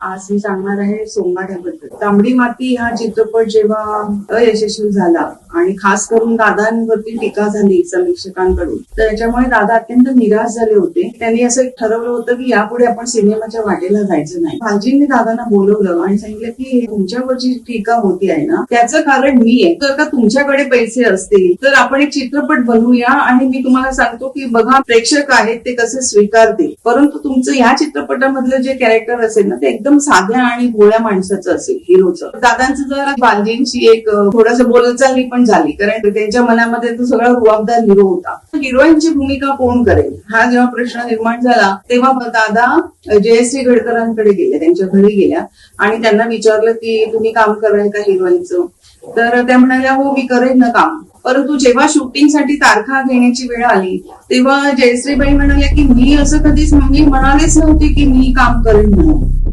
आज मी सांगणार आहे सोंगाड्याबद्दल तांबडी माती हा चित्रपट जेव्हा अयशस्वी झाला आणि खास करून दादांवरती टीका झाली समीक्षकांकडून तर त्याच्यामुळे दादा अत्यंत निराश झाले होते. त्यांनी असं एक ठरवलं होतं की यापुढे आपण सिनेमाच्या वाटेला जायचं नाही. भाजींनी दादांना बोलवलं आणि सांगितलं की तुमच्यावर जी टीका होती आहे ना त्याचं कारण मी आहे तर का तुमच्याकडे पैसे असतील? तर आपण एक चित्रपट बनवूया आणि मी तुम्हाला सांगतो की बघा प्रेक्षक आहेत ते कसे स्वीकारतील. परंतु तुमचं या चित्रपटामधलं जे कॅरेक्टर असेल ना ते एकदम साध्या आणि गोळ्या माणसाचं असेल हिरोचं. दादांचं जरा गांधींची एक थोडस बोलचाली पण झाली कारण त्यांच्या मनामध्ये तो सगळा रुबाबदार हिरो होता. हिरोईनची भूमिका कोण करेल? हा जेव्हा प्रश्न निर्माण झाला तेव्हा दादा जयश्री गडकरांकडे गेले त्यांच्या घरी गेल्या आणि त्यांना विचारलं की तुम्ही काम कराल का हिरोईनचं? तर त्या म्हणाल्या हो मी करेन ना काम. परंतु जेव्हा शूटिंगसाठी तारखा घेण्याची वेळ आली तेव्हा जयश्रीबाई म्हणाल्या की मी असं कधीच मी म्हणालेच नव्हते की मी काम करेन म्हणून.